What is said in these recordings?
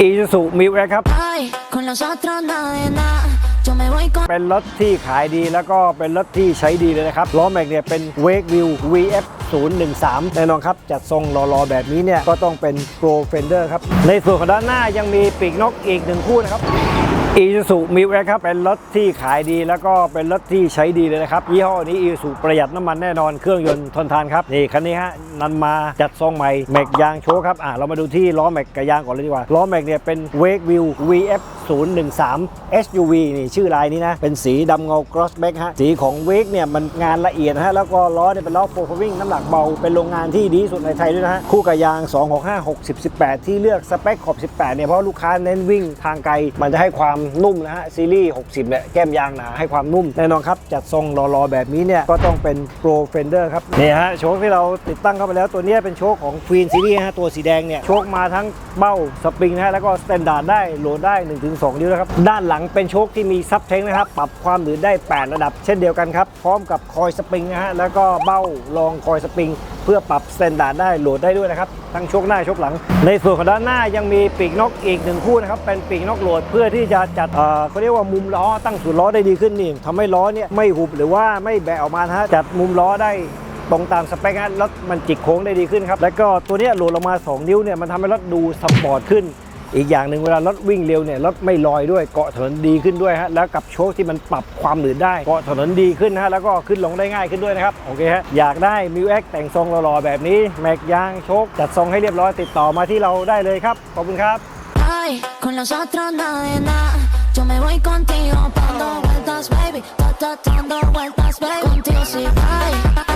อีซูซูมิวครับ Ay, con los otros nada de nada. Yo me voy con เป็นรถที่ขายดีแล้วก็เป็นรถที่ใช้ดีเลยนะครับ ล้อแม็กเนี่ยเป็น Wake View VF 013 แน่นอนครับ จัดทรงรอๆแบบนี้เนี่ย ก็ต้องเป็น Pro Fender ครับ ในส่วนของด้านหน้ายังมีปีกนกอีกหนึ่งคู่นะครับ อีซูซูมิวครับเป็นรถที่ขายดีแล้วก็เป็นรถที่ใช้ดีเลยนะครับ ยี่ห้อนี้อีซูประหยัดน้ำมันแน่นอนเครื่องยนต์ทนทานครับนี่คันนี้ฮะนันมาจัดทรงใหม่แม็กยางโชว์ครับอะเรามาดูที่ล้อแม็กกับยางก่อนเลยดีกว่าล้อแม็กเนี่ยเป็น Wake View VF 013 SUV นี่ชื่อลายนี้นะ เป็นสีดำเงา Crossback ฮะ สีของ Wake เนี่ยมันงานละเอียดฮะ แล้วก็ล้อเนี่ยเป็นล้อโฟร์วิ่งน้ำหนักเบา เป็นโรงงานที่ดีที่สุดในไทยด้วยนะฮะ คู่กับยาง 265 60 18 ที่เลือกสเปคขอบ 18 เนี่ย เพราะลูกค้าเน้นวิ่งทางไกล มันจะให้ความนุ่มนะฮะซีรีส์ 60เนี่ยแก้มยางหนาให้ความนุ่มแน่นอนครับ จัดทรงรอๆแบบนี้เนี่ยก็ต้องเป็น Pro Fender ครับนี่ฮะโชคที่เราติดตั้งเข้าไปแล้วตัวนี้เป็นโชคของ Queen Series ฮะตัวสีแดงเนี่ยโชคมาทั้งเบ้าสปริงนะฮะแล้วก็สแตนดาร์ดได้โหลดได้ 1-2 นิ้วนะครับด้านหลังเป็นโชคที่มีซับเทงนะครับปรับความหนืดได้ 8 ระดับ เช่นเดียวกันครับพร้อมกับคอยสปริงนะฮะแล้วก็เบ้ารองคอยสปริง พื่อปรับสแตนดาร์ดได้โหลดได้ด้วยนะครับ ทั้งโชคหน้าโชคหลัง ในส่วนของด้านหน้ายังมีปีกนกอีกหนึ่งคู่นะครับ เป็นปีกนกโหลดเพื่อที่จะจัดเอ่อเขาเรียกว่ามุมล้อตั้งศูนย์ล้อได้ดีขึ้นนี่ทำให้ล้อเนี่ยไม่หุบหรือว่าไม่แบะออกมาฮะจัดมุมล้อได้ตรงตามสเปคฮะรถมันจิกโค้งได้ดีขึ้นครับแล้วก็ตัวนี้โหลดลงมา 2 นิ้วเนี่ยมันทำให้รถดูสปอร์ตขึ้น อีกอย่างหนึ่งเวลารถวิ่งเร็วเนี่ยรถไม่ลอยด้วยเกาะถนนดีขึ้นด้วยฮะแล้วกับโชคที่มันปรับความหนืดได้เกาะถนนดีขึ้นฮะแล้วก็ขึ้นลงได้ง่ายขึ้นด้วยนะครับโอเคฮะอยากได้มิวเอ็กแต่งทรงหล่อๆแบบนี้แม็กยางโชคจัดทรงให้เรียบร้อยติดต่อมาที่เราได้เลยครับขอบคุณครับ con los otros nada de nada. Yo me voy contigo, dando vueltas, baby. Dando vueltas, baby. Contigo sí, ay,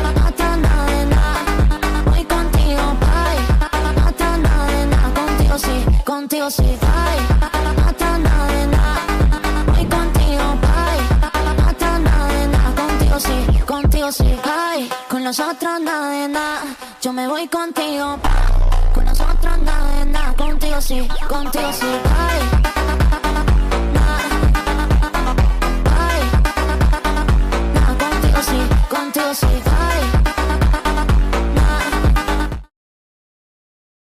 otros nada nada. Yo me voy contigo, con nosotros nada nada, contigo sí, contigo sí, ay. Ay. Contigo sí, contigo sí.